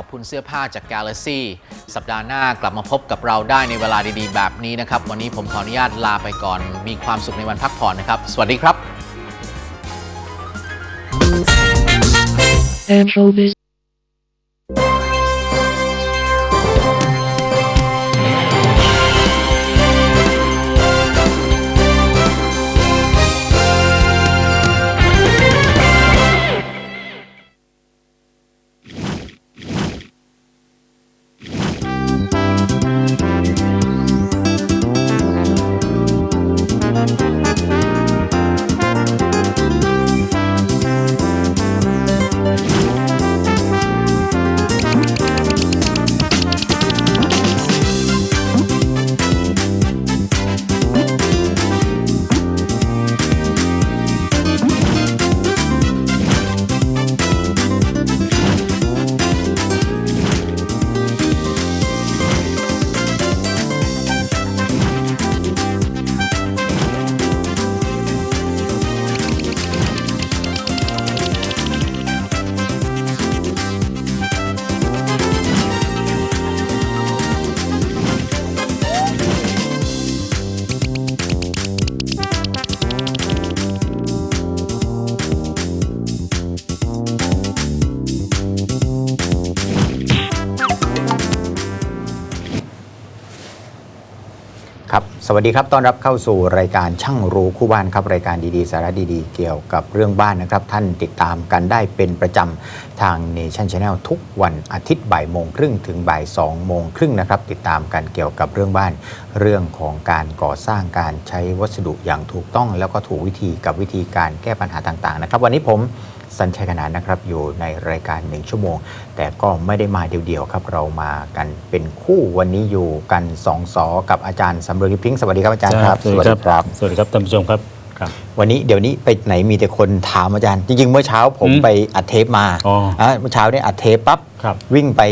ขอบคุณเสื้อผ้าจาก Galaxy สัปดาห์หน้ากลับมาพบกับเราได้ในเวลาดีๆ แบบนี้นะครับ วันนี้ผมขออนุญาตลาไปก่อน มีความสุขในวันพักผ่อนนะครับ สวัสดีครับ วัสดีครับ ต้อนรับเข้าสู่รายการช่างรู้คู่บ้านครับ รายการดีๆ สาระดีๆ เกี่ยวกับเรื่องบ้านนะครับ ท่านติดตามกันได้เป็นประจำทาง Nation Channel ทุกวันอาทิตย์บ่ายโมงครึ่งถึงบ่ายสองโมงครึ่งนะครับ ติดตามกันเกี่ยวกับเรื่องบ้าน เรื่องของการก่อสร้างการใช้วัสดุอย่างถูกต้อง แล้วก็ถูกวิธีกับวิธีการแก้ปัญหาต่างๆนะครับ วันนี้ผม สัญชัยขนานนะครับอยู่ในรายการหนึ่งชั่วโมง แต่ก็ไม่ได้มาเดียวๆครับเรามากันเป็นคู่วันนี้อยู่กันสองสอกับอาจารย์สำเริงพิพิงค์สวัสดีครับอาจารย์ครับสวัสดีครับสวัสดีครับท่านผู้ชมครับครับวันนี้เดี๋ยวนี้ไปไหนมีแต่คนถามอาจารย์ จริงๆ เมื่อเช้าผมอืมไปอัดเทปมาอ๋ออะเมื่อเช้าเนี่ยอัดเทปปั๊บครับวิ่งไป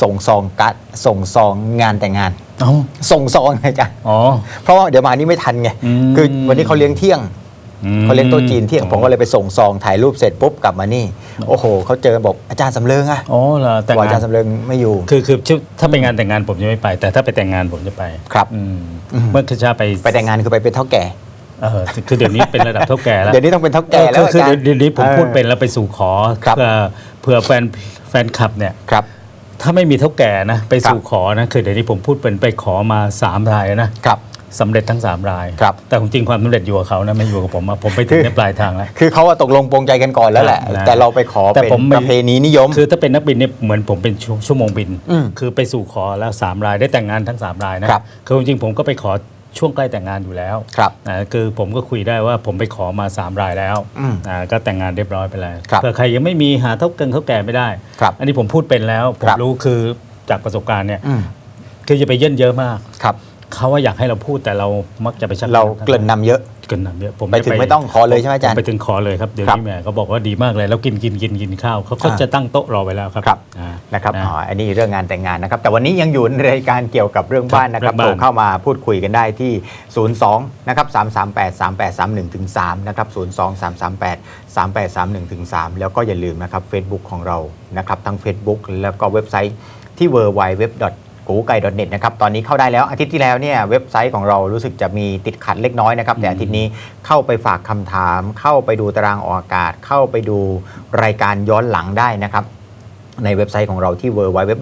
ส่งซองกัดส่งซองงานแต่งงานเอ้าส่งซองอาจารย์อ๋อเพราะว่าเดี๋ยวมานี่ไม่ทันไงอืมคือวันนี้เขาเลี้ยงเที่ยงอืม เขาเลี้ยงโต๊ะจีนเที่ยงผมก็เลยไปส่งซองถ่ายรูปเสร็จปุ๊บกลับมานี่ โอ้โหเขาเจอกันบอกอาจารย์สำเริงอะอ๋อเหรอแต่งบอกอาจารงานย์สำเริงไม่อยู่ คือคือชื่อถ้าไปงานแต่งงานผมจะไม่ไป แต่ถ้าไปแต่งงานผมจะไปครับอืมอืมเมื่อคืนเช้าไปไปแต่งงานคือไปเป็นเท่าแก่เออคือเดี๋ยวนี้เป็นระดับเท่าแก่แล้วเดี๋ยวนี้ต้องเป็นเท่าเอแก่อแล้วคือคืออาจารย์เดี๋ยวนี้ผมออพูดเป็นแล้วไปสู่ขอครับเพื่อเพื่อแฟนแฟนคลับเนี่ยครับถ้าไม่มีเท่าแก่นะ ไปสู่ครับขอนะคือเดี๋ยวนี้ผมพูดเป็นไปขอมาสามรายแล้วนะครับ สำเร็จทั้งสามราย ครับ แต่ผมจริงความสำเร็จอยู่กับเขานะไม่อยู่กับผมอะผมไปถึงในปลายทางแล้ว คือเขาอะตกลงปรงใจกันก่อนแล้วแหละนะแต่เราไปขอแต่เป็นผมไม่ ประเพณีนิยม คือถ้าเป็นนักบินเนี่ยเหมือนผมเป็นชั่วชั่วโมงบิน อืมคือไปสู่ขอแล้ว 3 รายได้แต่งงานทั้ง 3 รายนะครับคือจริงๆผมก็ไปขอช่วงใกล้แต่งงานอยู่แล้วครับนะคือผมก็คุยได้ว่าผมไปขอมา 3 รายแล้วอืมนะก็แต่งงานเรียบร้อยไปแล้วครับเผื่อใครยังไม่มีหาเท่าเกินเท่าแก่ไม่ได้ ครับอันนี้ผมพูดเป็นแล้ว ผคมรับ รู้คือจากประสบการณ์เนี่ยอืมคือจะไปเยินเยอะมาก ครับ เขาว่าอยากให้เราพูดแต่เรามักจะไปชักเราเกริ่นนำเยอะเกริ่นนำเยอะผมไปถึงไม่ต้องขอเลยใช่ไหมอาจารย์ผไปถึงขอเลยครับเดี๋ยวครับนี้แหมเขาบอกว่าดีมากเลยแล้วกินกินกินกินข้าวเขาเขาอ่าจะตั้งโต๊ะรอไว้แล้วครับครับอ่านะครับนะอ๋ออันนี้เรื่องงานแต่งงานนะครับ แต่วันนี้ยังอยู่ในรายการเกี่ยวกับเรื่องบ้านนะครับเรื่องโทบ้านรเข้ามาพูดคุยกันได้ที่ 02นะครับ338 3831ถึง3นะครับ02 338 3831ถึง3แล้วก็อย่าลืมนะครับ Facebook ของเรานะครับทั้ง Facebook แล้วก็เว็บไซต์ที่ www กูไก่ .net นะครับตอนนี้เข้าได้แล้วอาทิตย์ที่แล้วเนี่ยเว็บไซต์ของเรารู้สึกจะมีติดขัดเล็กน้อยนะครับแต่อาทิตย์นี้เข้าไปฝากคำถาม เข้าไปดูตารางออกอากาศ เข้าไปดูรายการย้อนหลังได้นะครับ ในเว็บไซต์ของเราที่ www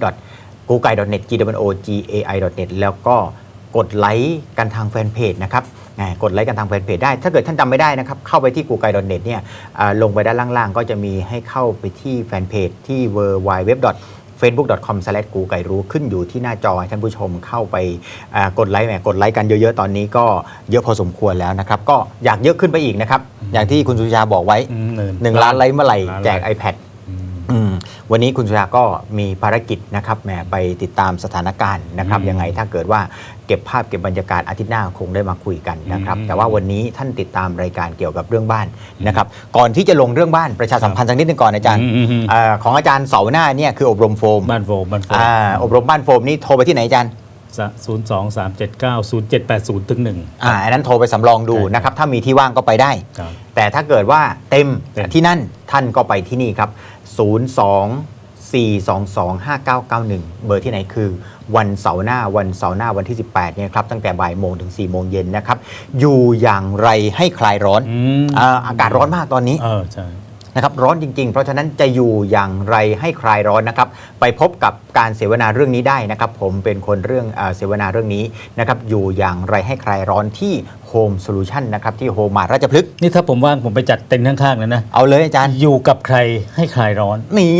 g o o g l e n e t g w o g a i net แล้วก็กดไลค์กันทางแฟนเพจนะครับแหมกดไลค์กันทางแฟนเพจได้ ถ้าเกิดท่านจำไม่ได้นะครับ เข้าไปที่ g o o g l e n e t เนี่ยอ่าลงไปด้านล่างๆ ก็จะมีให้เข้าไปที่แฟนเพจที่ www facebook.com s l a s h กูไก่รู้ขึ้นอยู่ที่หน้าจอให้ท่านผู้ชมเข้าไปอ่ากดไลค์แหมกดไลค์กันเยอะๆ ตอนนี้ก็เยอะพอสมควรแล้วนะครับ ก็อยากเยอะขึ้นไปอีกนะครับ อย่างที่คุณสุชาบอกไว้อืมหนึ่งหนึ่งล้านไลค์เมื่อไหร่ล้านไลค์แจก iPad อืมอืม วันนี้คุณสุชาก็มีภารกิจนะครับแหมไปติดตามสถานการณ์นะครับอืมยังไงถ้าเกิดว่าเก็บภาพเก็บบรรยากาศอาทิตย์หน้าคงได้มาคุยกันนะครับอืมแต่ว่าวันนี้ท่านติดตามรายการเกี่ยวกับเรื่องบ้านนะครับ ก่อนที่จะลงเรื่องบ้านประชาสัมพันธ์สักนิดหนึงก่อนอาจารย์อืมอืมอืมเอ่อของอาจารย์เสาร์หน้าเนี่ยคืออบรมโฟมบ้านโฟมบ้านโฟมอ่าอบรมบ้านโฟมนี่โทรไปที่ไหนอาจารย์ ศูนย์สองสามเจ็ดเก้าศูนย์เจ็ดแปดศูนย์ถึงหนึ่งอ่าอันนั้นโทรไปสำรองดูใช่นะครับ ถ้ามีที่ว่างก็ไปได้ ครับ แต่ถ้าเกิดว่าเต็มเต็ม ที่นั่นท่านก็ไปที่นี่ครับ 02 4225991 เบอร์ที่ไหนคือ วันเสาร์หน้าวันเสาร์หน้าวันที่ 18เนี่ยครับตั้งแต่บ่ายโมงถึง 4 โมงเย็นนะครับ อยู่อย่างไรให้คลายร้อนอืมอ่าอากาศร้อนมากตอนนี้ เออใช่ นะครับร้อนจริง ๆ เพราะฉะนั้นจะอยู่อย่างไรให้คลายร้อนนะครับไปพบกับการเสวนาเรื่องนี้ได้นะครับ ผมเป็นคนเรื่องอาเสวนาเรื่องนี้นะครับอยู่อย่างไรให้คลายร้อนที่ Home Solution นะครับที่โฮมาราชพฤกษ์นี่ถ้าผมว่างผมไปจัดเต็นท์ข้างๆเลยนะ เอาเลยอาจารย์อยู่กับใครให้คลายร้อน นี่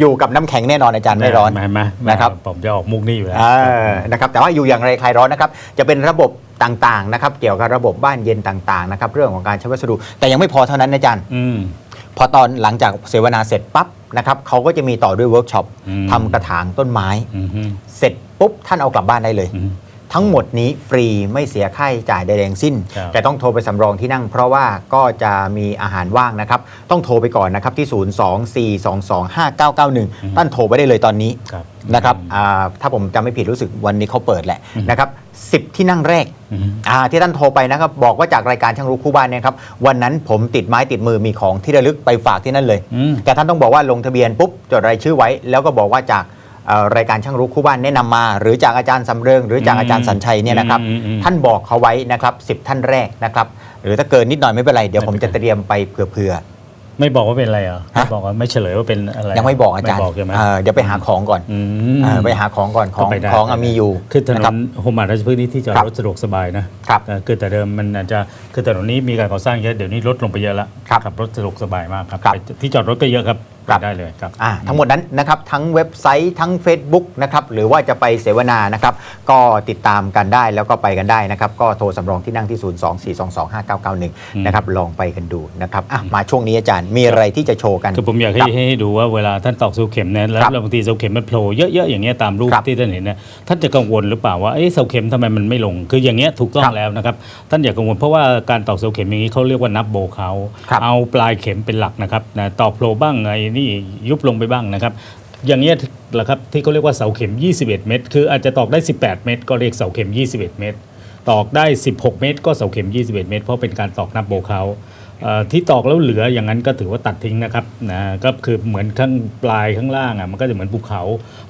อยู่กับน้ำแข็งแน่นอนอาจารย์ไม่ร้อนมามานะครับผมจะออกมุกนี่อยู่แล้วเออนะครับแต่ว่าอยู่อย่างไรคลายร้อนนะครับจะเป็นระบบ ต่างๆนะครับเกี่ยวกับระบบบ้านเย็นต่างๆนะครับเรื่องของการใช้วัสดุ แต่ยังไม่พอเท่านั้นนะอาจารย์อืมพอตอนหลังจากเสวนาเสร็จปั๊บนะครับเขาก็จะมีต่อด้วยเวิร์กช็อปอืมทำกระถางต้นไม้อืมฮึเสร็จปุ๊บท่านเอากลับบ้านได้เลยอืม ทั้งหมดนี้ฟรีไม่เสียค่าใช้จ่ายใดๆทั้งสิ้น ครับแต่ต้องโทรไปสำรองที่นั่ง เพราะว่าก็จะมีอาหารว่างนะครับ ต้องโทรไปก่อนนะครับที่ 024225991 ท่านโทรไปได้เลยตอนนี้ครับ นะครับอ่าถ้าผมจำไม่ผิดรู้สึกวันนี้เขาเปิดแหละนะครับ10 ที่นั่งแรก อืม อ่าที่ท่านโทรไปนะครับ บอกว่าจากรายการช่างรู้คู่บ้านเนี่ยครับวันนั้นผมติดไม้ติดมือมีของที่ระลึกไปฝากที่นั่นเลย อืมแต่ท่านต้องบอกว่าลงทะเบียนปุ๊บจดรายชื่อไว้ แล้วก็บอกว่าจากเอ่อ รายการช่างรู้คู่บ้านแนะนำมา หรือจากอาจารย์สำเริง หรือจากอาจารย์สัญชัยเนี่ยนะครับอืมอืมท่านบอกเขาไว้นะครับ10ท่านแรกนะครับ หรือถ้าเกินนิดหน่อยไม่เป็นไรเดี๋ยวผมจะเตรียมไปเผื่อไม่บอกว่าเป็นอะไรเหรอฮะไม่บอกว่าไม่เฉลยว่าเป็นอะไรๆยังไม่บอกอาจารย์ไม่บอกใช่ไหมเอ่อเดี๋ยวไปหาของก่อนอืมเออไปหาของก่อนของก็ไปได้ของอะมีอยู่ คือถนนะครับนโฮมมาราชพฤกษ์นี่ที่จอดครับรถสะดวกสบายนะครับเออคือแต่เดิมมันอาจจะคือถนนนี้มีการก่อสร้างเยอะเดี๋ยวนี้ลดลงไปเยอะแล้วครับขับรถสะดวกสบายมากครับครับไปที่จอดรถก็เยอะครับ ครับไปได้เลยครับ อ่าทั้งหมดนั้นนะครับทั้งเว็บไซต์ทั้ง Facebook นะครับหรือว่าจะไปเสวนานะครับก็ติดตามกันได้แล้วก็ไปกันได้นะครับก็โทรสำรองที่นั่งที่ 024225991 นะครับลองไปกันดูนะครับอะมาช่วงนี้อาจารย์มีอะไรที่จะโชว์กัน คือผมอยากให้ครับให้ดูว่าเวลาท่านตอกเสาเข็มเนี่ยแล้วครับแล้วบางทีเสาเข็มมันโผล่เยอะๆอย่างเงี้ยตามรูปครับที่ท่านเห็นเนี่ยท่านจะกังวลหรือเปล่าว่าเอ๊ะเสาเข็มทำไมมันไม่ลง คืออย่างเงี้ยถูกต้อครังบแล้วนะครับท่านอย่ากังวลเพราะว่าการตอกเสาเข็มอย่างนี้เขาเรียกว่านับโบว์เขาครับเอาปลายเข็มเป็นหลักนะครับนะตอกโผล่บ้างไงนี่ยุบลงไปบ้างนะครับ อย่างเงี้ยแหละครับที่เขาเรียกว่าเสาเข็ม 21 เมตร คืออาจจะตอกได้ 18 เมตร ก็เรียกเสาเข็ม 21 เมตร ตอกได้ 16 เมตร ก็เสาเข็ม 21 เมตร เพราะเป็นการตอกนับโบเขา ที่ตอกแล้วเหลืออย่างนั้นก็ถือว่าตัดทิ้งนะครับนะก็คือเหมือนข้างปลายข้างล่างอะมันก็จะเหมือนภูเขา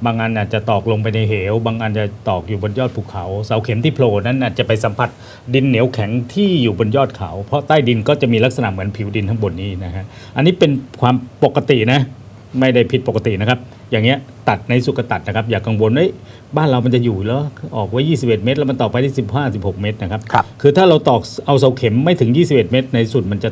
บางอันอาจจะตอกลงไปในเหว บางอันจะตอกอยู่บนยอดภูเขาเสาเข็มที่โผล่นั้นอาจจะไปสัมผัสดินเหนียวแข็งที่อยู่บนยอดเขา เพราะใต้ดินก็จะมีลักษณะเหมือนผิวดินข้างบนนี้นะฮะอันนี้เป็นความปกตินะไม่ได้ผิดปกตินะครับ อย่างเงี้ยตัดในสุกตัดนะครับ อย่ากังวลเฮ้ยบ้านเรามันจะอยู่แล้วออกไว้ 21 เมตร แล้วมันต่อไปที่ 15 16 เมตรนะครับครับ คือถ้าเราตอกเอาเสาเข็มไม่ถึง 21 เมตร ในสุดมันจะ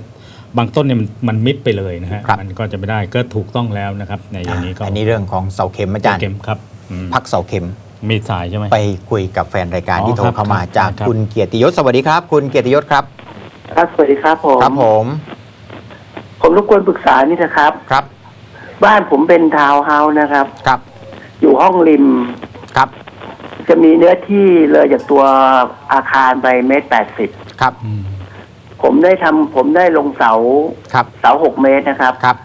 บางต้นเนี่ยมันมันมิดไปเลยนะฮะครับ มันก็จะไม่ได้ก็ถูกต้องแล้วนะครับในอย่างนี้ก็อันนี้เรื่องของเสาเข็มอาจารย์ เข็มครับอืมพักเสาเข็มมีสายใช่ไหม ไปคุยกับแฟนรายการอ๋อที่โทรเข้ามาครับจากครับ คุณเกียรติยศสวัสดีครับ คุณเกียรติยศครับ ครับสวัสดีครับผม ครับผมผมรบกวนปรึกษานี่นะครับ ครับ บ้านผมเป็นทาวน์เฮาส์นะครับ ครับ อยู่ห้องริม ครับจะมีเนื้อที่เลยจากตัวอาคารไปเมตรแปดสิบครับอืมผมได้ทำผมได้ลงเสาครับ เสาหกเมตรนะครับ ครับ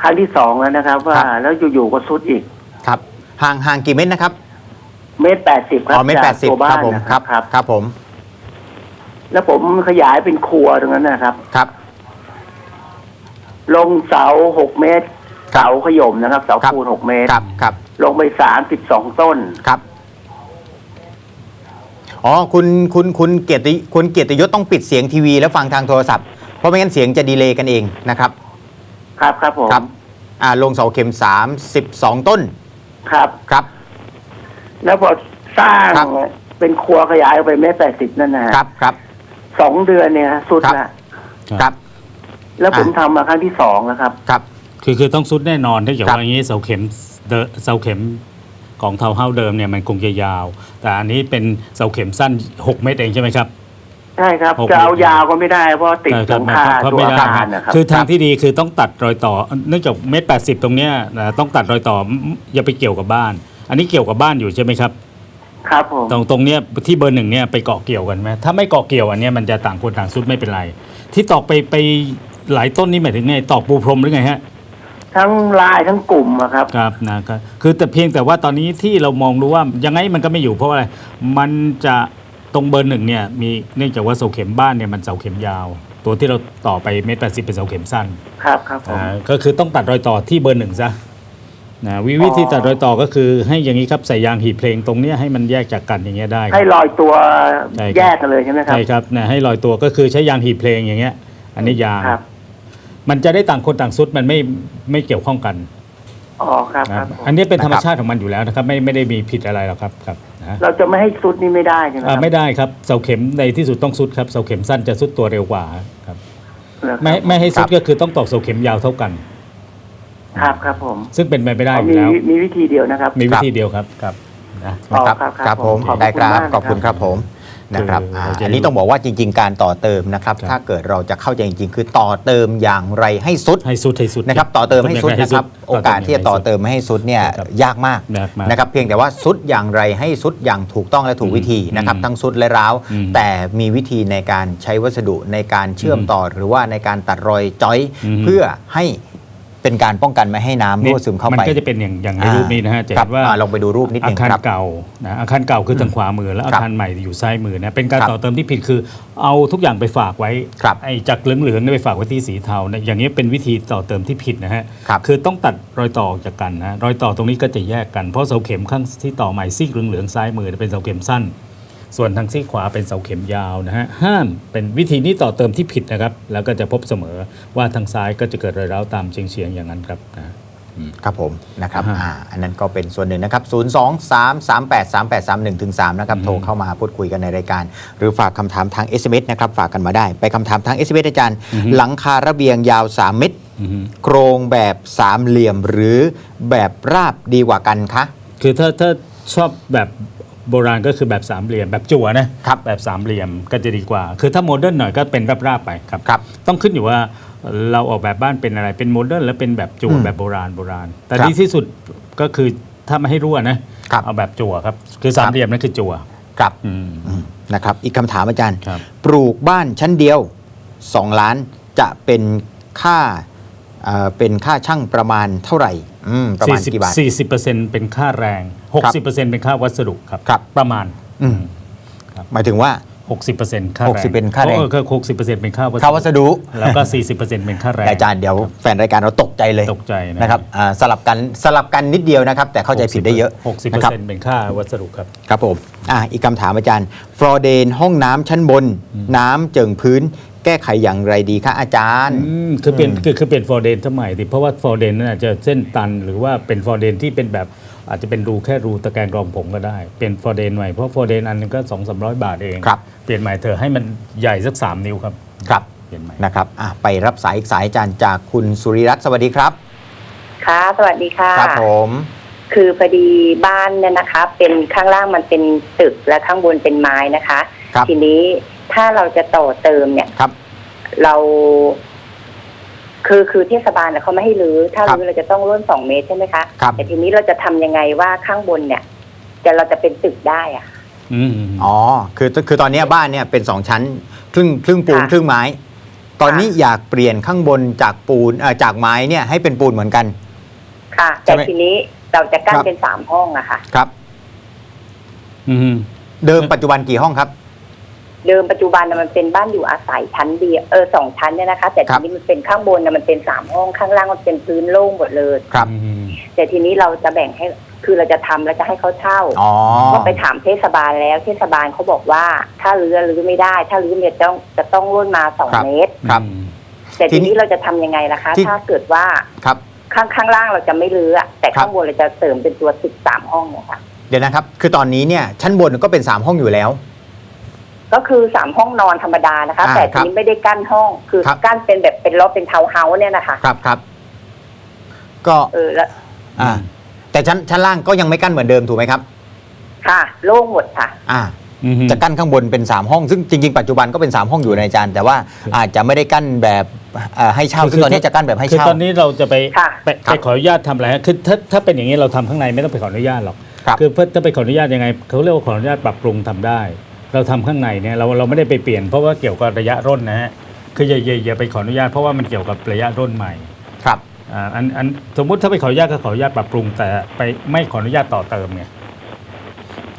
ครั้งที่สองแล้วนะครับ ว่าครับ แล้วอยู่ๆก็ซุดอีกครับห่างห่างกี่เมตรนะครับเมตรแปดสิบครัอ๋บอเมตรแปจาดกสิบตัวคบ้ารับนผมนะคครัรับบครับ ครับผมแล้วผมขยายเป็นครัวตรงนั้นนะครับ ครับ ลงเสาหกเมตรเสาขยมนะครับ เสาครับปูนหกเมตร ครับครับลงไปสามสิบสองต้น ครับอ๋อคุณคุณคุณเกียรติคุณเกียรติยศต้องปิดเสียงทีวีแล้วฟังทางโทรศัพท์ เพราะไม่งั้นเสียงจะดีเลย์กันเองนะครับ ครับครับผมครับอ่าลงเสาเข็ม 32 ต้นครับ ครับ แล้วพอสร้างครับ เป็นครัวขยายออกไปเมตรแปดสิบนั่นนะฮะครับครับ สองเดือนเนี่ยฮะสุดครับ ละครับ แล้วผมอะทำมาครั้งที่สองแล้วครับ ครับ คือคือต้องซุดแน่นอนถ้าอย่างครับว่าอย่างนี้เสาเข็มเดอะเสาเข็มของเทาเฮ้าเดิมเนี่ยมันคงจะยาว แต่อันนี้เป็นเสาเข็มสั้น 6 เมตรเองใช่ไหมครับใช่ครับโอเคจะเอายาวก็ไม่ได้เพราะติดเออหลังคาครับตัวไม่อาได้คาครรับนะครับคือทางที่ดีคือต้องตัดรอยต่อเนื่องจากเมตรแปดสิบตรงเนี้ยนะต้องตัดรอยต่ออย่าไปเกี่ยวกับบ้าน อันนี้เกี่ยวกับบ้านอยู่ใช่ไหมครับ ครับผมตรงตรงเนี้ยที่เบอร์หนึ่งเนี่ยไปเกาะเกี่ยวกันไหมถ้าไม่เกาะเกี่ยวอันเนี้ยมันจะต่างคนต่างซุดไม่เป็นไร ที่ตอกไปไป หลายต้นนี่หมายถึงไงตอกปูพรมหรือไงฮะทั้งลายทั้งกลุ่มอะครับ ครับนะครับคือแต่เพียงแต่ว่าตอนนี้ที่เรามองดูว่ายังไงมันก็ไม่อยู่เพราะอะไรมันจะตรงเบอร์หนึ่งเนี่ยมีเนื่องจากว่าเสาเข็มบ้านเนี่ยมันเสาเข็มยาว ตัวที่เราต่อไปเมตรแปดสิบเป็นเสาเข็มสั้นครับครับผมอ่าก็คือต้องตัดรอยต่อที่เบอร์หนึ่งซะนะวิวิธีตัดรอยต่อก็คือให้อย่างนี้ครับใส่ยางหีบเพลงตรงเนี้ยให้มันแยกจากกันอย่างเงี้ยได้ครับ ให้ลอยตัวใช่ครับ แยกกันเลยใช่ไหมครับ ใช่ครับนะให้ลอยตัวก็คือใช้ยางหีบเพลงอย่างเงี้ย อันนี้ยางครับ มันจะได้ต่างคนต่างซุดมันไม่ไม่เกี่ยวข้องกันอ๋อครับนะคครัรับบผมอันนี้เป็นธรรมนะครับชาติของมันอยู่แล้วนะครับ ไม่ไม่ได้มีผิดอะไรหรอกครับครับนะเราจะไม่ให้ซุดนี่ไม่ได้ใช่ไหมคอ่ารับไม่ได้ครับเสาเข็มในที่สุดต้องซุดครับเสาเข็มสั้นจะซุดตัวเร็วกว่าครับเหรอครับไม่ไม่ให้ซุดก็คือต้องตอกเสาเข็มยาวเท่ากัน ครับครับผมซึ่งเป็นไปไม่ได้อมียู่แล้ว มีวิธีเดียวนะครับ มีวิธีเดียวครับครับนะ อ๋อนะครับครับครับผมขอบคุณได้ครับมากนะครับขอบคุณครับผม นะครับคืออ่าเราจะอันนี้ต้องบอกว่าจริง ๆ การต่อเติมนะครับครับ ถ้าเกิดเราจะเข้าใจจริง ๆ คือต่อเติมอย่างไรให้สุดให้สุดให้สุดนะครับต่อเติมให้สุดนะครับ โอกาสที่จะต่อเติมมให้สุดเนี่ยครับยากมากยากมากนะครับเพียงแต่ว่าสุดอย่างไรให้สุดอย่างถูกต้องและถูกวิธีนะครับอืมทั้งสุดและร้าวอืมแต่มีวิธีในการใช้วัสดุในการเชื่อมอืมต่อหรือว่าในการตัดรอยจ้อยอืมเพื่อให้ เป็นการป้องกันไม่ให้น้ำรั่วซึมเข้าไปมันก็จะเป็นอย่างอย่างในอ่ารูปนี้นะฮะจะครัเห็บนว่าอ่าลองไปดูรูปนิดนึอางคารครับเก่านะอาคารเก่าคือทางขวามือแล้วอาครับคารใหม่อยู่ซ้ายมือนะเป็นการครับต่อเติมที่ผิดคือ เอาทุกอย่างไปฝากไว้ครับไอ้จากเหลืองๆเนี่ยไปฝากไว้ที่สีเทาเนี่ยอย่างนี้เป็นวิธีต่อเติมที่ผิดนะฮะครับคือต้องตัดรอยต่อออกจากกันนะรอยต่อตรงนี้ก็จะแยกกันเพราะเสาเข็มข้างที่ต่อใหม่ซีกเหลืองๆซ้ายมือเป็นเสาเข็มสั้น ส่วนทางซีกขวาเป็นเสาเข็มยาวนะฮะห้ามเป็นวิธีนี้ต่อเติมที่ผิดนะครับ แล้วก็จะพบเสมอว่าทางซ้ายก็จะเกิดรอยร้าวตามเฉียงๆอย่างนั้นครับนะครับผมนะครับอ่าอ่าอันนั้นก็เป็นส่วนหนึ่งนะครับ 0 2 3 3 8 3 8 3 1ถึง3นะครับอืมโทรเข้ามาพูดคุยกันในรายการ หรือฝากคำถามทาง SMS นะครับฝากกันมาได้ ไปคำถามทาง SMS อาจารย์ หลังคาระเบียงยาว 3 เมตรอือฮึโครงแบบสามเหลี่ยมหรือแบบราบดีกว่ากันคะ คือถ้าถ้าชอบแบบ โบราณก็คือแบบสามเหลี่ยมแบบจั่วนะครับแบบสามเหลี่ยมก็จะดีกว่า คือถ้าโมเดิร์นหน่อยก็เป็นราบๆไปครับครับ ต้องขึ้นอยู่ว่าเราออกแบบบ้านเป็นอะไรเป็นโมเดิร์นแล้วเป็นแบบจั่วอืมแบบโบราณโบราณ แต่ครับดีที่สุดก็คือถ้าไม่ให้รั่วนะครับ เอาแบบจั่วครับคือสามเหลี่ยมนั่นคือจั่วครับอืม อืมนะครับ อีกคำถามอาจารย์ ครับ ปลูกบ้านชั้นเดียว 2 ล้านจะเป็นค่าเอ่อเป็นค่าช่างประมาณเท่าไหร่ อืมประมาณกี่บาท สี่สิบเปอร์เซ็นต์เป็นค่าแรงหกสิบเปอร์เซ็นต์เป็นค่าวัสดุครับ ครับ ประมาณอืมหมายถึงว่าหกสิบเปอร์เซ็นต์ค่าแรง60%เป็นค่าแรงเออก็หกสิบเปอร์เซ็นต์เป็นค่าวัสดุค่าวัสดุ แล้วก็สี่สิบเปอร์เซ็นต์เป็นค่าแรง อาจารย์เดี๋ยวแฟนรายการเราตกใจเลยตกใจนะนะครับอ่าสลับกันสลับกันนิดเดียวนะครับ แต่เข้าใจผิดได้เยอะหกสิบเปอนะร์ครับเซ็นต์เป็นค่าวัสดุครับครับผมอะอีกคำถามอาจารย์ ฟลอร์เดนห้องน้ำชั้นบน น้ำเจิ่งพื้น แก้ไขอย่างไรดีคะอาจารย์ อืมคือเปลี่ยนคือคือเปลี่ยนฟอร์เดนสมัยดิเพราะว่าฟอร์เดนนั่นอาจจะเส้นตันหรือว่าเป็นฟอร์เดนที่เป็นแบบอาจจะเป็นรูแค่รูตะแกรงรองผมก็ได้ เปลี่ยนฟอร์เดนใหม่เพราะฟอร์เดนอันนึงก็สองสามร้อยบาทเองครับ เปลี่ยนใหม่เธอะให้มันใหญ่สักสามนิ้วครับครับเปลี่ยนใหม่นะครับอะไปรับสายอีกสายอาจารย์จากคุณสุริรัตน์สวัสดีครับ ค่ะ สวัสดีค่ะ ครับผม คือพอดีบ้านเนี่ยนะคะ เป็นข้างล่างมันเป็นตึกและข้างบนเป็นไม้นะคะ ครับ ทีนี้ ถ้าเราจะต่อเติมเนี่ยครับ เรา คือคือเทศบาลเนี่ยเขาไม่ให้รื้อถ้าครับรื้อเราจะต้องร่นสองเมตรใช่ไหมคะครับ แต่ทีนี้เราจะทำยังไงว่าข้างบนเนี่ย จะเราจะเป็นตึกได้อะ อืมอ๋อ คือคือตอนเนี้ยบ้านเนี่ยเป็นสองชั้น ครึ่งครึ่งปูนค่ะครึ่งไม้ ตอนนี้อยากเปลี่ยนข้างบนจากปูนเอ่อจากไม้เนี่ยให้เป็นปูนเหมือนกัน ค่ะใช่แต่ไหมทีนี้เราจะกั้นครับ เป็นสามห้องอะค่ะ ครับ อืม เดิมปัจจุบันกี่ห้องครับ เดิมปัจจุบันน่ะมันเป็นบ้านอยู่อาศัยชั้นเดียวเออสองชั้นเนี่ยนะคะ แต่ครัทีบ นี้มันเป็นข้างบนน่ะมันเป็นสามห้องข้างล่างมันเป็นพื้นโล่งหมดเลย ครับ อืมแต่ทีนี้เราจะแบ่งให้คือเราจะทำแล้วจะให้เขาเช่าอ๋อ ก็ไปถามเทศบาลแล้วเทศบาลเขาบอกว่า ถ้ารื้อรื้อไม่ได้ ถ้ารื้อเนี่ยต้องจะต้องร่นมาสองครับ เมตร ครับ อืม แต่ทีทีนี้นี้เราจะทำยังไงล่ะคะ ที่ ถ้าเกิดว่าครับ ข้างข้างล่างเราจะไม่รื้ออะแต่ครับ ข้างบนเราจะเสริมเป็นตัวตึกสามห้องเนี่ยค่ะ เดี๋ยวนะครับ คือตอนนี้เนี่ยชั้นบนก็เป็น 3 ห้องอยู่แล้ว ก็คือสามห้องนอนธรรมดานะคะ อ่าแต่ครัทีบนี้ไม่ได้กั้นห้องคือครับ กั้นเป็นแบบเป็นล็อบเป็นทาวน์เฮาส์เนี่ยนะคะครับครับ ก็เออแล้วอ่าแต่ชั้นชั้นล่างก็ยังไม่กั้นเหมือนเดิมถูกไหมครับ ค่ะ โล่งหมดค่ะ อ่า อืมจะกั้นข้างบนเป็น 3 ห้อง ซึ่งจริงๆ ปัจจุบันก็เป็น 3 ห้องอยู่ในอาจารย์ แต่ว่าคืออาจจะไม่ได้กั้นแบบเอ่อให้เช่าคือซึ่งตอนนี้จะกั้นแบบให้คือเช่า ตอนนี้เราจะไปค่ะ ไปครับไปขออนุญาตทำอะไรฮะคือถ้าถ้าเป็นอย่างนี้เราทำข้างในไม่ต้องไปขออนุญาตหรอกครับ อเพื่อถ้าไปขออนุญาตยังไงเขาเรียกว่าขออนุญาตปรับปรุงทำได้ เราทำข้างในเนี่ยเราเราไม่ได้ไปเปลี่ยนเพราะว่าเกี่ยวกับระยะร่นนะฮะคืออย่าอย่าอย่าไปขออนุญาตเพราะว่ามันเกี่ยวกับระยะร่นใหม่ครับอ่าอันอันสมมุติถ้าไปขออนุญาตก็ขออนุญาตปรับปรุงแต่ไปไม่ขออนุญาตต่อเติมไง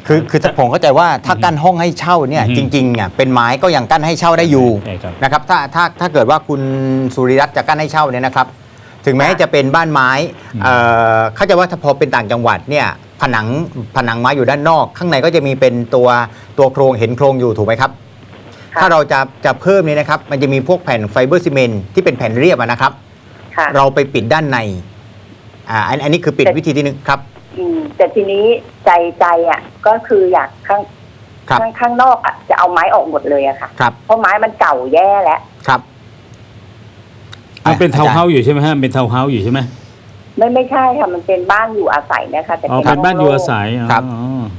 คือคือถ้าผมเข้าใจว่าถ้ากั้นห้องให้เช่าเนี่ยอือฮึจริงๆเนี่ยเป็นไม้ก็ยังกั้นให้เช่าได้อยู่ใช่ครับนะครับถ้าถ้าถ้าเกิดว่าคุณสุริรัตน์จะกั้นให้เช่าเนี่ยนะครับ ถึงแม้จะเป็นบ้านไม้เอ่อเข้าใจว่าถ้าพอเป็นต่างจังหวัดเนี่ย ผนังผนังไม้อยู่ด้านนอก ข้างในก็จะมีเป็นตัวตัวโครงเห็นโครงอยู่ถูกไหมครับค่ะถ้าเราจะจะเพิ่มเนี่ยนะครับ มันจะมีพวกแผ่นไฟเบอร์ซีเมนต์ที่เป็นแผ่นเรียบอะนะครับค่ะเราไปปิดด้านใน อ่า อันอันนี้คือปิดแต่วิธีที่หนึ่งครับอืมแต่ทีนี้ใจใจอะ ก็คืออยากข้างครับข้างข้างนอกอะจะเอาไม้ออกหมดเลยอะค่ะครับเพราะไม้มันเก่าแย่แล้วครับมันเป็นอะทาวน์อาจารย์เฮาส์อยู่ใช่ไหมฮะเป็นทาวน์เฮาส์อยู่ใช่ไหม ไม่ไม่ใช่ค่ะมันเป็นบ้านอยู่อาศัยนะคะ แต่อ๋อเป็นเป็นบ้านอยู่อาศัยโล่งอ๋อครับ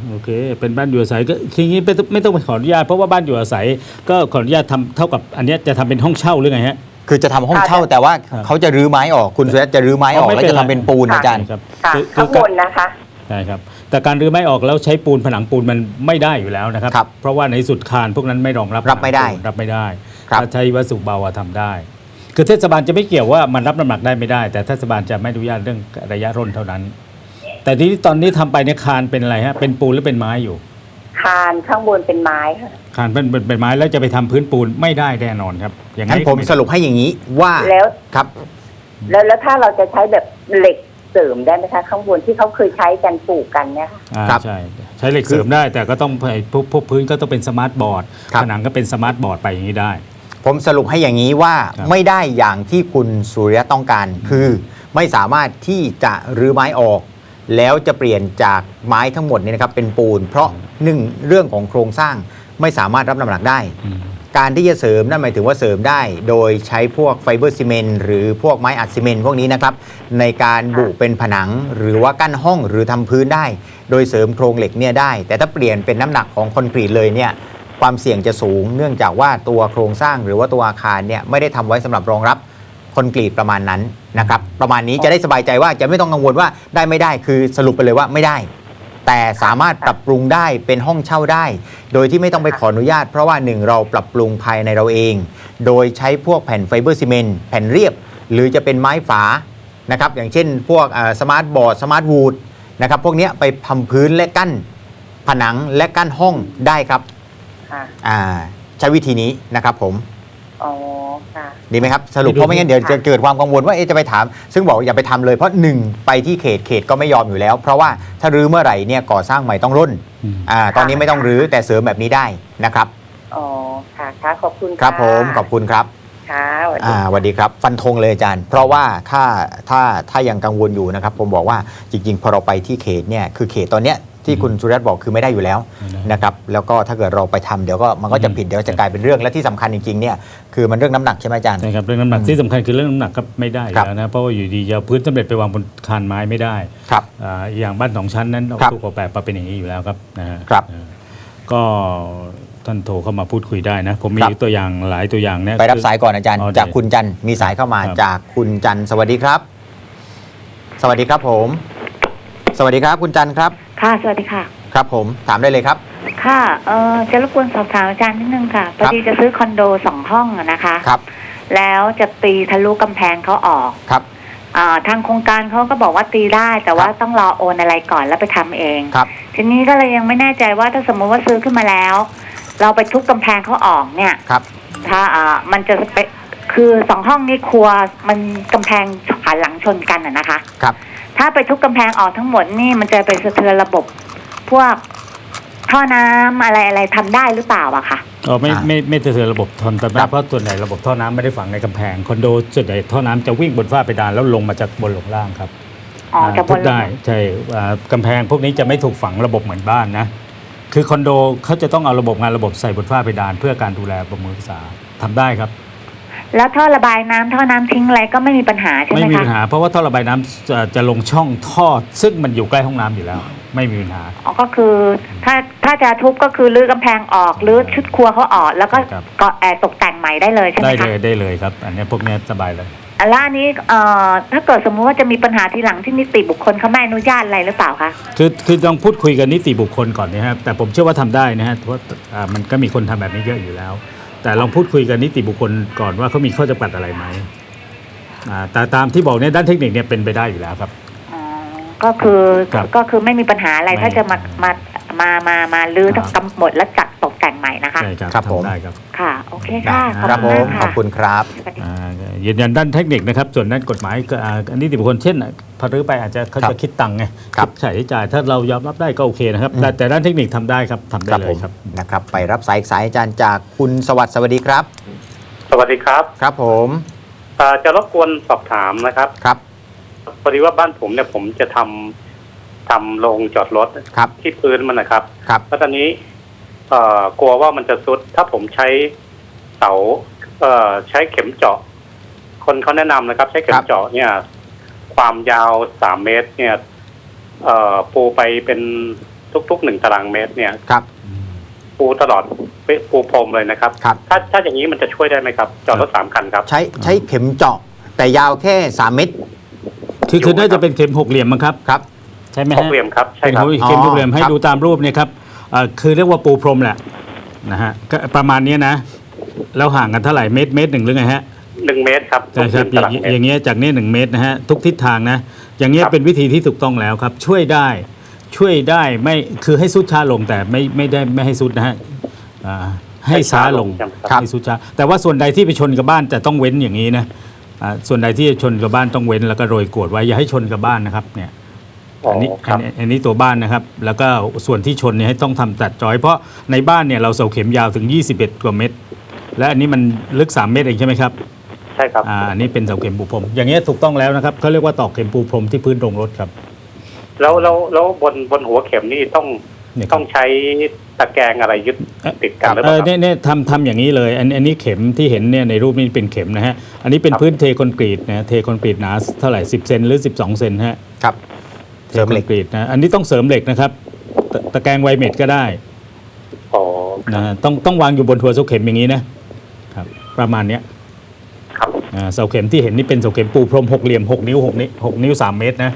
โอเค เป็นบ้านอยู่อาศัยก็ทีนี้ไม่ต้องไม่ต้องไปขออนุญาตเพราะว่าบ้านอยู่อาศัย ก็ขออนุญาตทำเท่ากับอันเนี้ยจะทำเป็นห้องเช่าหรือไงฮะ คือจะทำห้องเช่าแต่ว่าครับเขาจะรื้อไม้ออกคุณสุริรัตน์จะรื้อไม้ออกอ๋อไม่แล้วเป็น จะไรทำเป็นปูนอาจารย์ ครับค่ะคือคืข้าองบนนะคะ ใช่ครับแต่การรื้อไม้ออกแล้วใช้ปูนผนังปูนมันไม่ได้อยู่แล้วนะครับ ครับเพราะว่าในสุดคานพวกนั้นไม่รองรับรับไม่ได้ผนังปูนรับไม่ได้ครับ ถ้าใช้วัสดุเบาอะทำได้ คือเทศบาลจะไม่เกี่ยวว่ามันรับน้ำหนักได้ไม่ได้ แต่เทศบาลจะไม่อนุญาตเรื่องระยะร่นเท่านั้น แต่ที่ตอนนี้ทำไปเนี่ยคานเป็นอะไรฮะเป็นปูนหรือเป็นไม้อยู่ คานข้างบนเป็นไม้ค่ะ คานเป็นเป็นเป็นไม้แล้วจะไปทำพื้นปูนไม่ได้แน่นอนครับ อย่างงั้นผมไได้สรุปให้อย่างนี้ว่าแล้วครับ แล้วแล้วถ้าเราจะใช้แบบเหล็กเสริมได้ไหมคะข้างบนที่เขาเคยใช้กันปลูกกันเนี่ยค่ะอ่าครับใช่ใช้เหล็กเสริมได้ แต่ก็ต้องไปพวกพวกพื้นก็ต้องเป็นสมาร์ทบอร์ดครับ ผนังก็เป็นสมาร์ทบอร์ดไปอย่างนี้ได้ ผมสรุปให้อย่างนี้ว่าครับไม่ได้อย่างที่คุณสุริยะต้องการ คือไม่สามารถที่จะรื้อไม้ออก แล้วจะเปลี่ยนจากไม้ทั้งหมดเนี่ยนะครับเป็นปูน เพราะหนึ่งเรื่องของโครงสร้างไม่สามารถรับน้ำหนักได้อืมการที่จะเสริมนั่นหมายถึงว่าเสริมได้ โดยใช้พวกไฟเบอร์ซีเมนต์หรือพวกไม้อัดซีเมนต์พวกนี้นะครับ ในการบุเป็นผนังหรือว่ากั้นห้องหรือทำพื้นได้ โดยเสริมโครงเหล็กเนี่ยได้ แต่ถ้าเปลี่ยนเป็นน้ำหนักของคอนกรีตเลยเนี่ย ความเสี่ยงจะสูง เนื่องจากว่าตัวโครงสร้างหรือว่าตัวอาคารเนี่ยไม่ได้ทำไว้สำหรับรองรับคอนกรีตประมาณนั้นนะครับประมาณนี้จะได้สบายใจว่าจะไม่ต้องกังวลว่าได้ไม่ได้คือสรุปไปเลยว่าไม่ได้ แต่สามารถปรับปรุงได้เป็นห้องเช่าได้ โดยที่ไม่ต้องไปขออนุญาต เพราะว่าหนึ่งเราปรับปรุงภายในเราเอง โดยใช้พวกแผ่นไฟเบอร์ซีเมนต์แผ่นเรียบ หรือจะเป็นไม้ฝานะครับอย่างเช่นพวกสมาร์ทบอร์ดสมาร์ทวูดนะครับพวกนี้ไปทำพื้นและกั้นผนังและกั้นห้องได้ครับ ค่ะ อ่า ใช้วิธีนี้นะครับผม อ๋อ ค่ะ ดีไหมครับ สรุปดีเพราะไม่งั้นเดี๋ยวจะเกิดความกังวลว่าเอ๊ะจะไปถาม ซึ่งบอกอย่าไปทำเลยเพราะหนึ่งไปที่เขตเขตก็ไม่ยอมอยู่แล้ว เพราะว่าถ้ารื้อเมื่อไหร่เนี่ยก่อสร้างใหม่ต้องร่นอืม อ่าตอนนี้ไม่ต้องรื้อแต่เสริมแบบนี้ได้นะครับ อ๋อ ค่ะ ค่ะ ขอบคุณครับผมขอบคุณครับ ค่ะสวัสดี อ่าสวัสดีครับ ฟันธงเลยอาจารย์ เพราะว่าถ้าถ้าถ้ายังกังวลอยู่นะครับ ผมบอกว่าจริง ๆ พอเราไปที่เขตเนี่ยคือเขตตอนเนี้ยที่คุณสุรัตน์บอกคือไม่ได้อยู่แล้วไม่ได้นะครับแล้วก็ถ้าเกิดเราไปทำเดี๋ยวก็มันก็จะผิดเดี๋ยวจะกลายเป็นเรื่องและที่สำคัญจริงๆเนี่ยคือมันเรื่องน้ำหนักใช่ไหมอาจารย์ ใช่ครับเรื่องน้ำหนักอืมที่สำคัญคือเรื่องน้ำหนักก็ไม่ได้อยู่ครับแล้วนะเพราะว่าอยู่ดีจะเอาพื้นสำเร็จไปวางบนคานไม้ไม่ได้ครับอ่าอย่างบ้านสองชั้นนั้นครับถูกออกแบบมาเป็นอย่างนี้อยู่แล้วครับนะฮะครับเออก็ท่านโทรเข้ามาพูดคุยได้นะ ผมมีครับ ตัวอย่างหลายตัวอย่างเนี่ย ไปรับคือสายก่อนอาจารย์ อ๋อได้จากคุณจันทร์มีสายเข้ามาครับ จากคุณจันทร์สวัสดีครับ สวัสดีครับผม สวัสดีครับ คุณจันทร์ครับค่ะสวัสดีค่ะ ครับผมถามได้เลยครับ ค่ะเออจะรบกวนสอบถามอาจารย์นิดนึงค่ะพอดีจะซื้อคอนโดสองห้องอะนะคะครับแล้วจะตีทะลุกำแพงเขาออกครับอ่าทางโครงการเขาก็บอกว่าตีได้ แต่ว่าต้องรอโอนอะไรก่อนแล้วไปทำเองครับ ทีนี้ก็เลยยังไม่แน่ใจว่าถ้าสมมุติว่าซื้อขึ้นมาแล้ว เราไปทุบกำแพงเขาออกเนี่ยครับ ถ้าอ่ามันจะไปคือสองห้องนี้ครัวมันกำแพงหันหลังชนกันอะนะคะ ครับ ถ้าไปทุบกำแพงออกทั้งหมดนี่มันจะไปสะเทือนระบบ พวกท่อน้ำอะไรอะไรทำได้หรือเปล่าอะคะอ๋อไม่อ่าไม่ไม่จะเสือระบบทนตามครับเพราะส่วนใหญ่ระบบท่อน้ำไม่ได้ฝังในกำแพงคอนโดส่วนใหญ่ท่อน้ำจะวิ่งบนฝ้าเพดานแล้วลงมาจากบนลงล่างครับอ๋อจะบทุนบได้ใช่อ่ากำแพงพวกนี้จะไม่ถูกฝังระบบเหมือนบ้านนะคือคอนโดเขาจะต้องเอาระบบงานระบบใส่บนฝ้าเพดาน เพื่อการดูแลบำรุงรักษาทำได้ครับ แล้วท่อระบายน้ำท่อน้ำทิ้งอะไรก็ไม่มีปัญหาใช่ไหไม่มมีคะปัญหา เพราะว่าท่อระบายน้ำจะจะลงช่องท่อซึ่งมันอยู่ใกล้ห้องน้ำอยู่แล้ว ไม่มีปัญหา อ๋อก็คือ ถ้าถ้าจะทุบก็คือรื้อกำแพงออกรื้อชุดครัวเขาออก แล้วก็ครับ ก็แอร์ตกแต่งใหม่ได้เลยใช่ไหมได้คะเลยได้เลยครับ อันเนี้ยพวกเนี้ยสบายเลยแล้วอันนี้เอ่อถ้าเกิดสมมุติว่าจะมีปัญหาทีหลังที่นิติบุคคลเขาไม่อนุญาตอะไรหรือเปล่าคะ คือคือต้องพูดคุยกันนิติบุคคลก่อนนะครับแต่ผมเชื่อว่าทำได้นะฮะเพราะอ่ามันก็มีคนทำแบบนี้เยอะอยู่แล้ว แต่ลองพูดคุยกันนิติบุคคลก่อนว่าเขามีข้อจำกัดอะไรไหมอ่าแต่ตามที่บอกเนี่ยด้านเทคนิคเนี่ยเป็นไปได้อยู่แล้วครับ อ๋อก็คือครับก็คือไม่มีปัญหาอะไรไม่ ถ้าจะมามามามามาลื้อทั้งกำหมดแล้วจัดตกแต่งใหม่นะคะ ใช่ครับครับผม ทำได้ครับค่ะ โอเคค่ะขอบครับผคุณมมากขค่ะอบคุณครับ สวัสดี อ่ายืนยันด้านเทคนิคนะครับ ส่วนด้านกฎหมายก็อ่าอันนี้ติบุคคลเช่น พอรื้อไปอาจจะเขาครัจะบคิดตังค์ไงครับดค่าใช้จ่ายถ้าเรายอมรับได้ก็โอเคนะครับอืมแต่แต่ด้านเทคนิคทำได้ครับทำได้ครับเลผยมครับนะครับ ไปรับสายอีกสายอาจารย์จากคุณสวัสดิ์สวัสดีครับ สวัสดีครับครับผมเอ่อจะรบกวนสอบถามนะครับครับพอดีว่าบ้านผมเนี่ยผมจะทำทำโรงจอดรถครับที่พื้นมันนะครับครับแล้วตอนนี้เอ่อกลัวว่ามันจะซุด ถ้าผมใช้เสาเอ่อใช้เข็มเจาะ คนเขาแนะนำนะครับ ใช้เข็ครัมบเจาะเนี่ย ความยาวสามเมตร เนี่ย เอ่อปูไปเป็นทุกๆหนึ่งตารางเมตร เนี่ยครับ ปูตลอดปูพรมเลยนะครับ ครับ ถ้าถ้าอย่างนี้มันจะช่วยได้ไหมครับ จอดรถสามคันครับ ใช้ใช้เข็มเจาะแต่ยาวแค่3เมตร คือคือน่าจะเป็นเข็มหกเหลี่ยมมั้งครับ ครับ ใช่ไหมหฮะกเหลี่ยมครับใช่เป็นครับ เข็มหกเหลี่ยมให้ครับ ดูตามรูปเนี่ยครับเอ่อคือเรียกว่าปูพรมแหละนะฮะก็ประมาณเนี้ยนะ แล้วห่างกันเท่าไหร่เมตรเมตรหนึ่งหรือไงฮะ หนึ่งเมตรครับใช่ครับหอนึ่ย่างตารางเมตรอย่างเงี้ยจากเนี้ยหนึ่งเมตรนะฮะทุกทิศทางนะ อย่างเงี้ยครับเป็นวิธีที่ถูกต้องแล้วครับ ช่วยได้ช่วยได้ไม่คือให้สุดช้าลงแต่ไม่ไม่ได้ไม่ให้สุดนะฮะอ่าให้ช้าลงใช่ครับให้สุดช้าแต่ว่าส่วนใดที่ไปชนกับบ้านจะต้องเว้นอย่างนี้นะอ่าส่วนใดที่จะชนกับบ้านต้องเว้นแล้วก็โรยกรวดไว้อย่าให้ชนกับบ้านนะครับเนี่ยอ๋ออันนี้ครับอันนี้อันนี้ตัวบ้านนะครับ แล้วก็ส่วนที่ชนเนี่ยให้ต้องทำตัดจอย เพราะในบ้านเนี่ยเราเสาเข็มยาวถึง 21 กว่าเมตร และอันนี้มันลึก 3 เมตรเองใช่ไหมครับใช่ครับอ่าอันนี้เป็นเสาเข็มปูพรมอย่างเงี้ยถูกต้องแล้วนะครับเขาเรียกว่าตอกเข็มปูพรมที่พื้นโรงรถครับ แล้วแล้วแล้วบนบนหัวเข็มนี่ต้องเนี่ยคต้รัอบงใช้ตะแกรงอะไรยึดติดกันหรือเอเปล่าอครับ เนี่ยเนี่ยทำทำอย่างนี้เลยอันอันนี้เข็มที่เห็นเนี่ยในรูปนี้เป็นเข็มนะฮะอันนี้เป็นครับ พื้นเทคอนกรีตนะเทคอนกรีตหนาเท่าไหร่10เซนหรือ 12เซนฮะครับ เทเสริมคอเหล็นก กรีตนะอันนี้ต้องเสริมเหล็กนะครับตะตะแกรงไวเมดก็ได้อ๋อนะฮะต้องต้องวางอยู่บนหัวเสาเข็มอย่างนี้นะครับประมาณเนี้ย ครับอ่าเสาเข็มที่เห็นนี่เป็นเสาเข็มปูพรมหกเหลี่ยมหกนิ้วหกนิ้วหกนิ้วสามเมตรนะ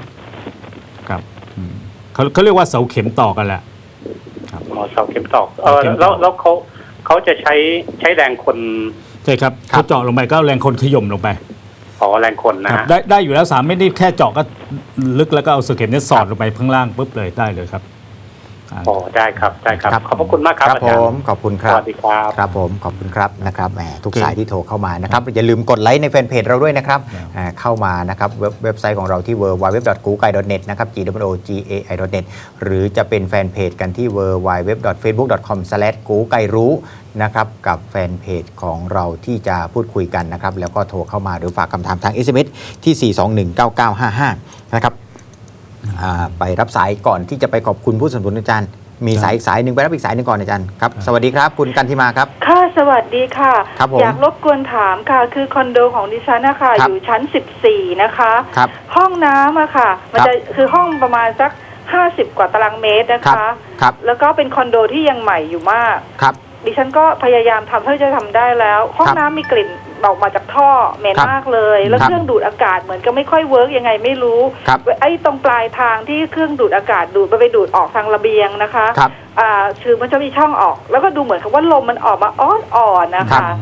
ครับอืมเขาเขาเรียกว่าเสาเข็มต่อกันแหละ อ๋อเสาเข็มตอกเออเสาเข็มตแล้วอกแล้วเขาเขาจะใช้ใช้แรงคน ใช่ครับครับ เขาเจาะลงไปก็เอาแรงคนขย่มลงไปอ๋อแรงคนนะครับฮะได้ได้อยู่แล้วสามเมตรนี่แค่เจาะก็ลึกแล้วก็เอาเสาเข็มเนี่ยสอดลงไปข้างล่างปุ๊บเลยได้เลยครับ อ่าอ๋อได้ครับได้ครับ ครับ ขอบพระคุณมากครับครับอาผจารมย์ขอบคุณคสรับ วัสดีครับ ครับผมขอบคุณครับนะครับแหมทุกโอเคสายที่โทรเข้ามานะครับ อย่าลืมกดไลค์ในแฟนเพจเราด้วยนะครับครับอ่าเข้ามานะครับเว็บเว็บไซต์ของเราที่ w w w g o o g a i n e t นะครับ g w o g a i net หรือจะเป็นแฟนเพจกันที่ w w w f a c e b o o k c o m กูไกรู้นะครับกับแฟนเพจของเราที่จะพูดคุยกันนะครับ แล้วก็โทรเข้ามาหรือฝากคำถามทาง SMS ที่ 4219955 นะครับ อ่าไปรับสายก่อนที่จะไปขอบคุณผู้สนับสนุนอาจารย์ มีสายอีกสายหนึ่งไปรับอีกสายหนึ่งก่อนอาจารย์ครับ สวัสดีครับ คุณกันทิมาครับ ค่ะสวัสดีค่ะ ครับผมอยากรบกวนถามค่ะ คือคอนโดของดิฉันนะคะครับอยู่ชั้น 14 นะคะ ครับห้องน้ำอะค่ะ มันครับ จะคือห้องประมาณสัก 50 กว่าตารางเมตรนะครัคะบครับแล้วก็เป็นคอนโดที่ยังใหม่อยู่มาก ครับ ดิฉันก็พยายามทำเท่าที่จะทำได้แล้ว ห้องครับน้ำมีกลิ่น ออกมาจากท่อเหม็นครับมากเลย แล้วครับเครื่องดูดอากาศเหมือนกับไม่ค่อยเวิร์กยังไงไม่รู้ ครับไอ้ตรงปลายทางที่เครื่องดูดอากาศดูดมันไปดูดออกทางระเบียงนะคะครับ อ่าคือมันจะมีช่องออก แล้วก็ดูเหมือนกับว่าลมมันออกมาอ่อนๆนะครัคะ บ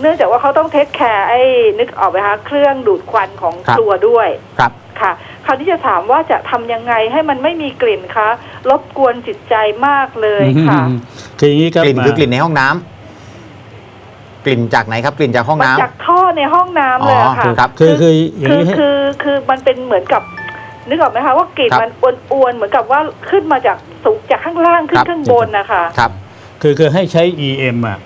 เนื่องจากว่าเขาต้องเทคแคร์ไอ้นึกออกไหมคะเครื่องดูดควันของครับ ครัวด้วย ครับ ค่ะคราวนี้จะถามว่าจะทำยังไงให้มันไม่มีกลิ่นคะรบกวนจิตใจมากเลยค่ะอืมคืออย่างนี้ครับกลิ่นคือกลิ่นในห้องน้ำ กลิ่นจากไหนครับกลิ่นจากห้องมันน้ำ จากท่อในห้องน้ำเลยอะอ๋อค่ะครับคือคืออย่างคือนี้ให้ คือคือมันเป็นเหมือนกับ นึกออกไหมคะว่ากลิ่นครับมันอ้วนๆเหมือนกับว่าขึ้นมาจากสูงจากข้างล่างขึ้นครับ ข้างบนนะคะ ครับ คือคือให้ใช้ EM อะ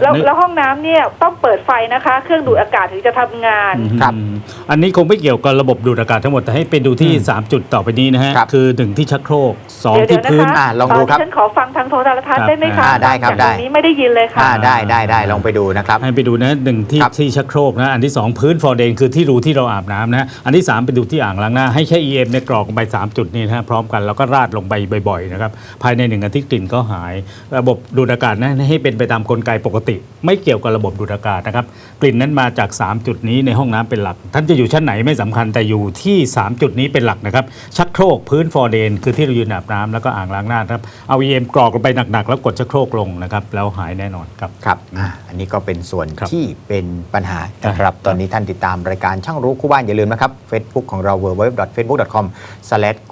แล้วนึกแล้วห้องน้ำเนี่ยต้องเปิดไฟนะคะ เครื่องดูดอากาศถึงจะทำงาน ครับ อืมอันนี้คงไม่เกี่ยวกับระบบดูดอากาศทั้งหมดแต่ให้ไปดูที่ อืม3 จุดต่อไปนี้นะฮะครับคือหนึ่งที่ชักโครกสองเดี๋ยวที่เดี๋ยวพื้นนะคะอ่าลองดูครับฉันขอฟังทางโทรทัศน์ครับได้ไหมคะอ่าได้ครับจากได้ตรงนี้ไม่ได้ยินเลยค่ะ อ่าได้ได้ได้ลองไปดูนะครับ ให้ไปดูนะหนึ่งที่ครับที่ชักโครกนะอันที่ 2 พื้นฟอร์เดนคือที่รูที่เราอาบน้ำนะอันที่ 3 ไปดูที่อ่างล้างหน้า ให้ใช้ EM เนี่ยกรอกลงไป 3 จุดนี่นะฮะพร้อมกันแล้วก็ราดลงไปบ่อยๆนะครับภายในหนึ่งอาทิตย์กลิ่นก็หาย ระบบดูดอากาศนะให้เป็นไปตามกลไกปกติไม่เกี่ยวกับระบบดูดอากาศนะครับ กลิ่นนั้นมาจาก 3 จุดนี้ในห้องน้ำเป็นหลัก ท่านจะอยู่ชั้นไหนไม่สำคัญแต่อยู่ที่ 3 จุดนี้เป็นหลักนะครับ ชักโครกพื้นฟอร์เดน คือที่เรายืนอาบน้ำแล้วก็อ่างล้างหน้าครับเอา EM กรอกลงไปหนักๆ แล้วกดชักโครกลงนะครับแล้วหายแน่นอนครับครับอ่าอันนี้ก็เป็นส่วนครับที่เป็นปัญหานะครับตอนนี้ท่านติดตามรายการช่างรู้คู่บ้านอย่าลืมนะครับ Facebook ของเรา www.facebook.com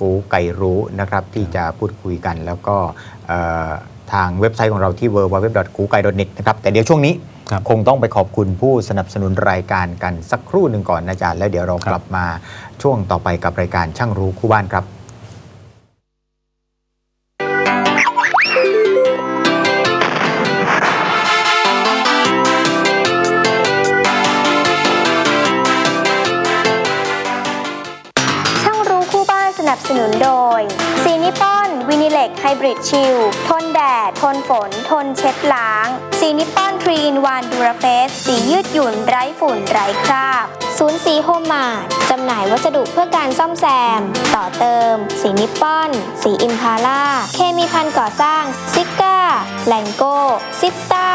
กูไก่รู้นะครับที่จะพูดคุยกันแล้วก็เอ่อ ทางเว็บไซต์ของเราที่ www. ไก่ .net นะครับ แต่เดี๋ยวช่วงนี้ครับคงต้องไปขอบคุณผู้สนับสนุนรายการกันสักครู่หนึ่งก่อนนะอาจารย์ แล้วเดี๋ยวเราครับกลับมาช่วงต่อไปกับรายการช่างรู้คู่บ้านครับ บริดชิลทนแดด ทนฝน ทนเช็ดล้างซีนิปปอนทรีนวานดูราเฟส สียืดหยุ่น ไร้ฝุ่น ไร้คราบ ศูนย์สีโฮมมาร์จำหน่ายวัสดุเพื่อการซ่อมแซม ต่อเติม สีนิปปอน สีอิมพาร่า เคมีพันก่อสร้าง ซิก้า แลงโก้ ซิปต้า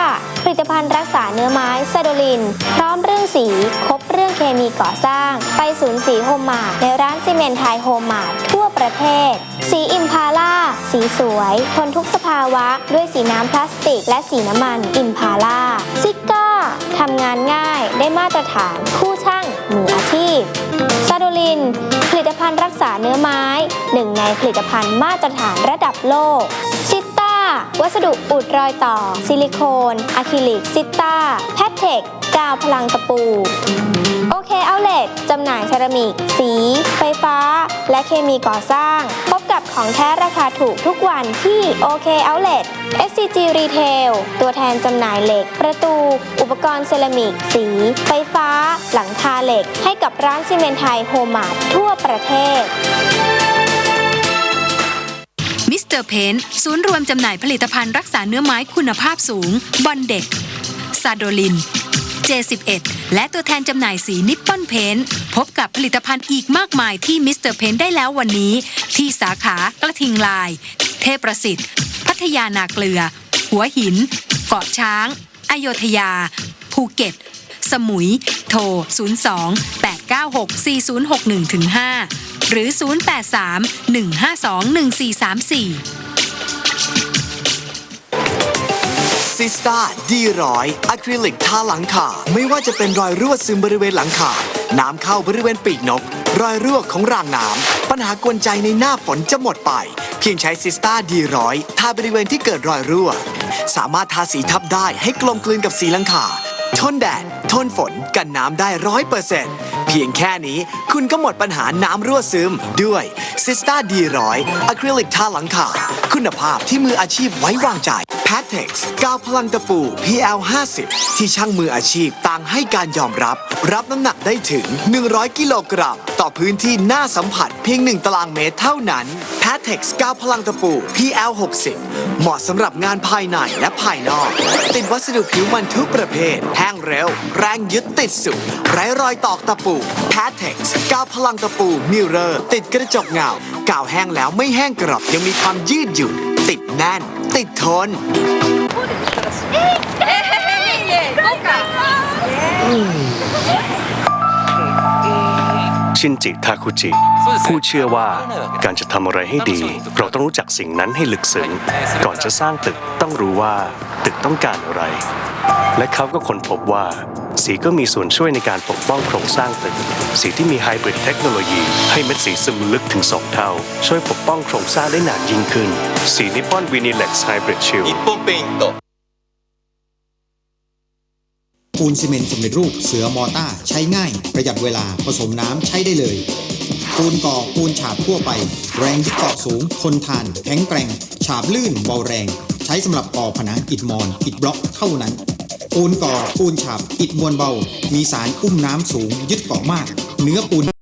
ผลิตภัณฑ์รักษาเนื้อไม้ซาโดลิน พร้อมเรื่องสี ครบเรื่องเคมีก่อสร้าง ไปศูนย์สีโฮมมาร์ในร้านซีเมนไทยโฮมมาร์ทั่วประเทศ สีอิมพาร่า สีสวยทนทุกสภาวะ ด้วยสีน้ำพลาสติก และสีน้ำมันอิมพาร่าซิก้าทำงานง่ายได้มาตรฐานคู่ช่างมืออาชีพซาโดลิน ผลิตภัณฑ์รักษาเนื้อไม้ หนึ่งในผลิตภัณฑ์มาตรฐานระดับโลกซิต้าวัสดุอุดรอยต่อ ซิลิโคนอะคริลิกซิต้าแพทเทคกาวพลังตะปู โอเคเอาเลทจำหน่ายเซรามิก สี ไฟฟ้า และเคมีก่อสร้าง พบกับของแท้ราคาถูกทุกวันที่โอเคเอาเลท SCG Retail ตัวแทนจำหน่ายเหล็ก ประตู อุปกรณ์เซรามิก สี ไฟฟ้า หลังคาเหล็ก ให้กับร้านซีเมนไทยโฮมมาร์ททั่วประเทศมิสเตอร์เพนศูนย์รวมจำหน่ายผลิตภัณฑ์รักษาเนื้อไม้คุณภาพสูง บอนเด็กซาโดลิน J11 และตัวแทนจำหน่ายสีนิปปอนเพนพบกับผลิตภัณฑ์อีกมากมายที่มิสเตอร์เพนได้แล้ววันนี้ ที่สาขากระทิงลาย เทพประสิทธิ์ พัทยานาเกลือ หัวหิน เกาะช้าง อโยธยา ภูเก็ต สมุย โทร 02 896 4061 5 หรือ 083 152 1434 ซิสตาดีร้อยอะคริลิกทาหลังคาไม่ว่าจะเป็นรอยรั่วซึมบริเวณหลังคา น้ำเข้าบริเวณปีกนก รอยรั่วของรางน้ำ ปัญหากวนใจในหน้าฝนจะหมดไป เพียงใช้ซิสตาดีร้อยทาบริเวณที่เกิดรอยรั่ว สามารถทาสีทับได้ให้กลมกลืนกับสีหลังคา ทนแดด ทนฝน กันน้ำได้ร้อยเปอร์เซ็นต์เพียงแค่นี้คุณก็หมดปัญหาน้ำรั่วซึมด้วยซิสตาดีร้อยอะคริลิกทาหลังคาคุณภาพที่มืออาชีพไว้วางใจ p a t e x กาวพลังตะปู PL 50 ที่ช่างมืออาชีพต่างให้การยอมรับ รับน้ำหนักได้ถึง 100 กิโลกรัม ต่อพื้นที่หน้าสัมผัสเพียง 1 ตารางเมตรเท่านั้น p a t e x กาวพลังตะปู PL 60 เหมาะสำหรับงานภายในและภายนอก ติดวัสดุผิวมันทุกประเภทแห้งเร็ว แรงยึดติดสูงไร้รอยตอกตะปู p a t e x กาวพลังตะปูมิเรอร์ ติดกระจกเงากาวแห้งแล้วไม่แห้งกรอบยังมีความยืดหยุ่นติดแน่น ติดทน ชินจิทาคุจิ ผู้เชื่อว่าการจะทำอะไรให้ดี เราต้องรู้จักสิ่งนั้นให้ลึกซึ้งก่อนจะสร้างตึกต้องรู้ว่าตึกต้องการอะไร และเขาก็ค้นพบว่า สีก็มีส่วนช่วยในการปกป้องโครงสร้างตึก สีที่มีไฮบริดเทคโนโลยี ให้เม็ดสีซึมลึกถึง 2 เท่า ช่วยปกป้องโครงสร้างได้นานยิ่งขึ้น สีนิปปอนวินิเล็กซ์ไฮบริดชิล ปูนซีเมนต์สำเร็จรูปเสือมอต้าใช้ง่าย ประหยัดเวลาผสมน้ำใช้ได้เลย ปูนก่อปูนฉาบทั่วไป แรงยึดเกาะสูงทนทานแข็งแกร่ง ฉาบลื่นเบาแรง ใช้สำหรับก่อผนังอิฐมอนอิฐบล็อกเท่านั้น ปูนก่อปูนฉาบอิฐมวลเบา มีสารอุ้มน้ำสูงยึดเกาะมาก เนื้อปูน